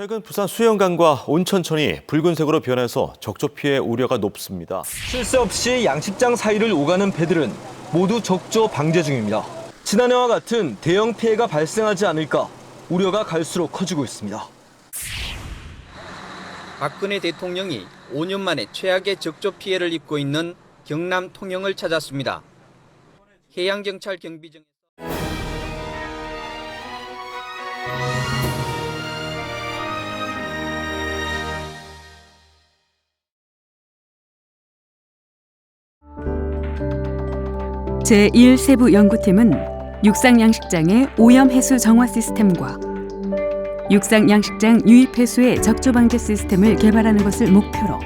최근 부산 수영강과 온천천이 붉은색으로 변해서 적조 피해 우려가 높습니다. 쉴새 없이 양식장 사이를 오가는 배들은 모두 적조 방제 중입니다. 지난해와 같은 대형 피해가 발생하지 않을까 우려가 갈수록 커지고 있습니다. 박근혜 대통령이 5년 만에 최악의 적조 피해를 입고 있는 경남 통영을 찾았습니다. 해양경찰 경비정 제1세부 연구팀은 육상 양식장의 오염 해수 정화 시스템과 육상 양식장 유입 해수의 적조 방제 시스템을 개발하는 것을 목표로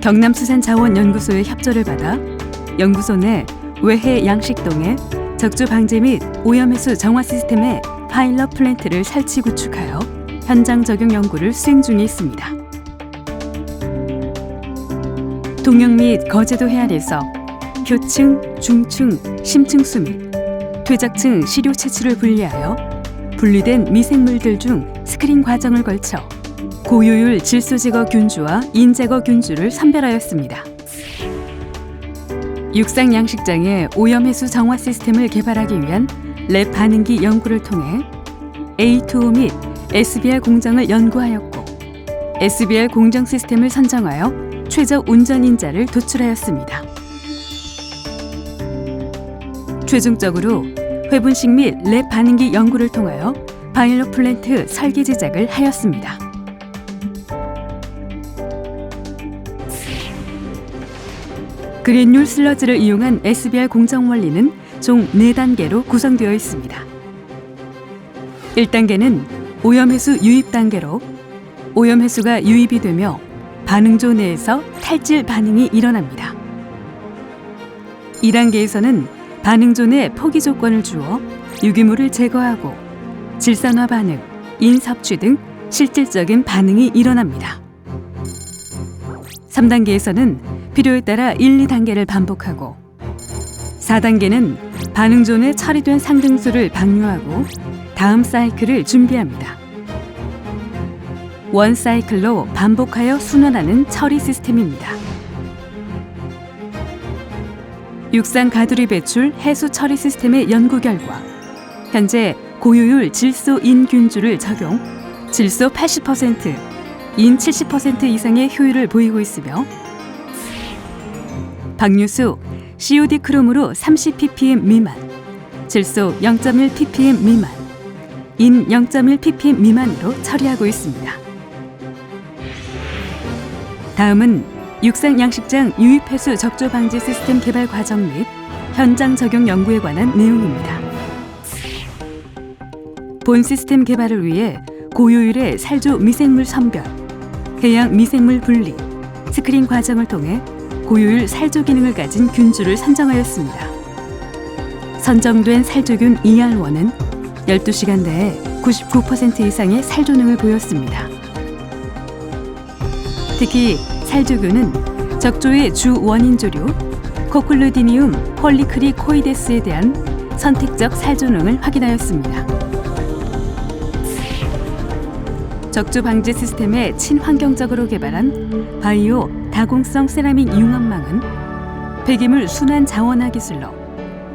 경남수산자원연구소의 협조를 받아 연구소 내 외해 양식동에 적조 방제 및 오염 해수 정화 시스템의 파일럿 플랜트를 설치 구축하여 현장 적용 연구를 수행 중에 있습니다. 동영 및 거제도 해안에서 표층, 중층, 심층수 및 퇴적층 시료 채취를 분리하여 분리된 미생물들 중 스크린 과정을 걸쳐 고효율 질소 제거 균주와 인 제거 균주를 선별하였습니다. 육상 양식장의 오염 해수 정화 시스템을 개발하기 위한 랩 반응기 연구를 통해 A2O 및 SBR 공정을 연구하였고 SBR 공정 시스템을 선정하여 최적 운전 인자를 도출하였습니다. 최종적으로 회분식 및 랩 반응기 연구를 통하여 바일러 플랜트 설계 제작을 하였습니다. 그랜율 슬러지를 이용한 SBR 공정 원리는 총 4단계로 구성되어 있습니다. 1단계는 오염해수 유입 단계로 오염해수가 유입이 되며 반응조 내에서 탈질 반응이 일어납니다. 2단계에서는 반응조 내 포기 조건을 주어 유기물을 제거하고 질산화 반응, 인섭취 등 실질적인 반응이 일어납니다. 3단계에서는 필요에 따라 1, 2단계를 반복하고 4단계는 반응조 내 처리된 상등수를 방류하고 다음 사이클을 준비합니다. 원 사이클로 반복하여 순환하는 처리 시스템입니다. 육상 가두리 배출 해수 처리 시스템의 연구 결과 현재 고효율 질소 인균주를 적용 질소 80%, 인 70% 이상의 효율을 보이고 있으며 방류수 COD 크롬으로 30 ppm 미만, 질소 0.1 ppm 미만, 인 0.1 ppm 미만으로 처리하고 있습니다. 다음은 육상 양식장 유입해수 적조 방지 시스템 개발 과정 및 현장 적용 연구에 관한 내용입니다. 본 시스템 개발을 위해 고효율의 살조 미생물 선별, 해양 미생물 분리, 스크린 과정을 통해 고효율 살조 기능을 가진 균주를 선정하였습니다. 선정된 살조균 ER1은 12시간 내에 99% 이상의 살조능을 보였습니다. 특히 살조균은 적조의 주 원인 조류 코클루디니움 폴리크리 코이데스에 대한 선택적 살조능을 확인하였습니다. 적조 방지 시스템의 친환경적으로 개발한 바이오 다공성 세라믹 융합망은 폐기물 순환 자원화 기술로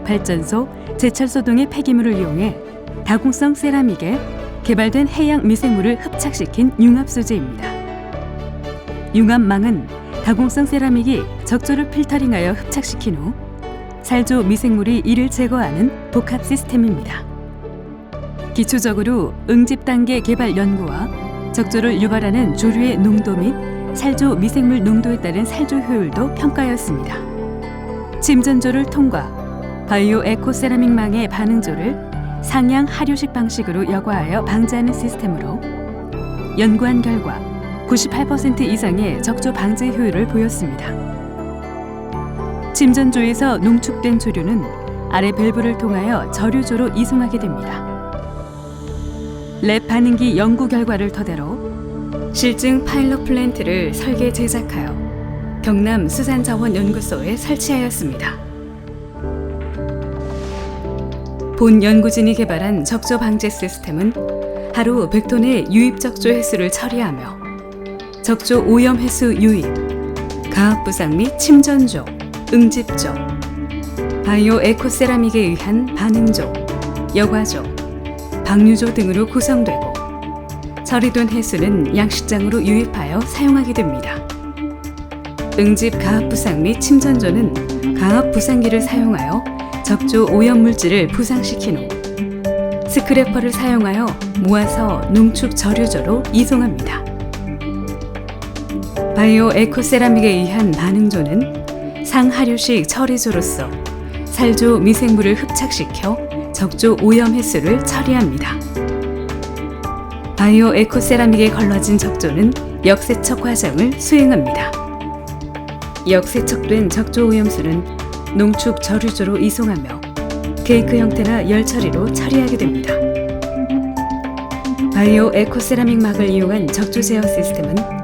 발전소, 제철소 등의 폐기물을 이용해 다공성 세라믹에 개발된 해양 미생물을 흡착시킨 융합 소재입니다. 융합망은 다공성 세라믹이 적조를 필터링하여 흡착시킨 후 살조 미생물이 이를 제거하는 복합 시스템입니다. 기초적으로 응집 단계 개발 연구와 적조를 유발하는 조류의 농도 및 살조 미생물 농도에 따른 살조 효율도 평가하였습니다. 침전조를 통과, 바이오 에코 세라믹망의 반응조를 상향 하류식 방식으로 여과하여 방지하는 시스템으로 연구한 결과 98% 이상의 적조 방제 효율을 보였습니다. 침전조에서 농축된 조류는 아래 밸브를 통하여 저류조로 이송하게 됩니다. 랩 반응기 연구 결과를 토대로 실증 파일럿 플랜트를 설계 제작하여 경남 수산자원연구소에 설치하였습니다. 본 연구진이 개발한 적조 방제 시스템은 하루 100톤의 유입 적조 횟수를 처리하며 적조 오염 횟수 유입, 가압 부상 및 침전조, 응집조, 바이오 에코세라믹에 의한 반응조, 여과조, 방류조 등으로 구성되고 처리된 횟수는 양식장으로 유입하여 사용하게 됩니다. 응집 가압 부상 및 침전조는 가압 부상기를 사용하여 적조 오염 물질을 부상시킨 후 스크래퍼를 사용하여 모아서 농축 저류조로 이송합니다. 바이오 에코세라믹에 의한 반응조는 상하류식 처리조로서 살조 미생물을 흡착시켜 적조 오염 횟수를 처리합니다. 바이오 에코세라믹에 걸러진 적조는 역세척 과정을 수행합니다. 역세척된 적조 오염수는 농축 저류조로 이송하며 케이크 형태나 열 처리로 처리하게 됩니다. 바이오 에코세라믹 막을 이용한 적조 제어 시스템은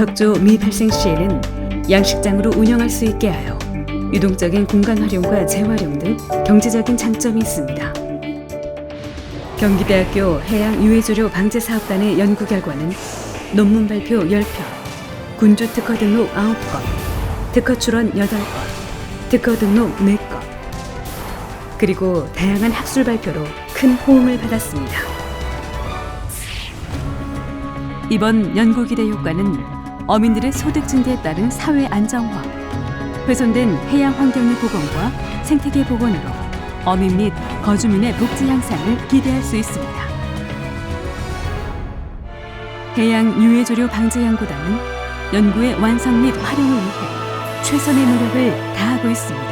적조 미발생 시에는 양식장으로 운영할 수 있게 하여 유동적인 공간 활용과 재활용 등 경제적인 장점이 있습니다. 경기대학교 해양 유해조류 방제 사업단의 연구 결과는 논문 발표 10편, 군주 특허 등록 9건, 특허 출원 8건, 특허 등록 4건, 그리고 다양한 학술 발표로 큰 호응을 받았습니다. 이번 연구기대 효과는 어민들의 소득 증대에 따른 사회 안정화, 훼손된 해양 환경의 복원과 생태계 복원으로 어민 및 거주민의 복지 향상을 기대할 수 있습니다. 해양 유해조류 방제 연구단은 연구의 완성 및 활용을 위해 최선의 노력을 다하고 있습니다.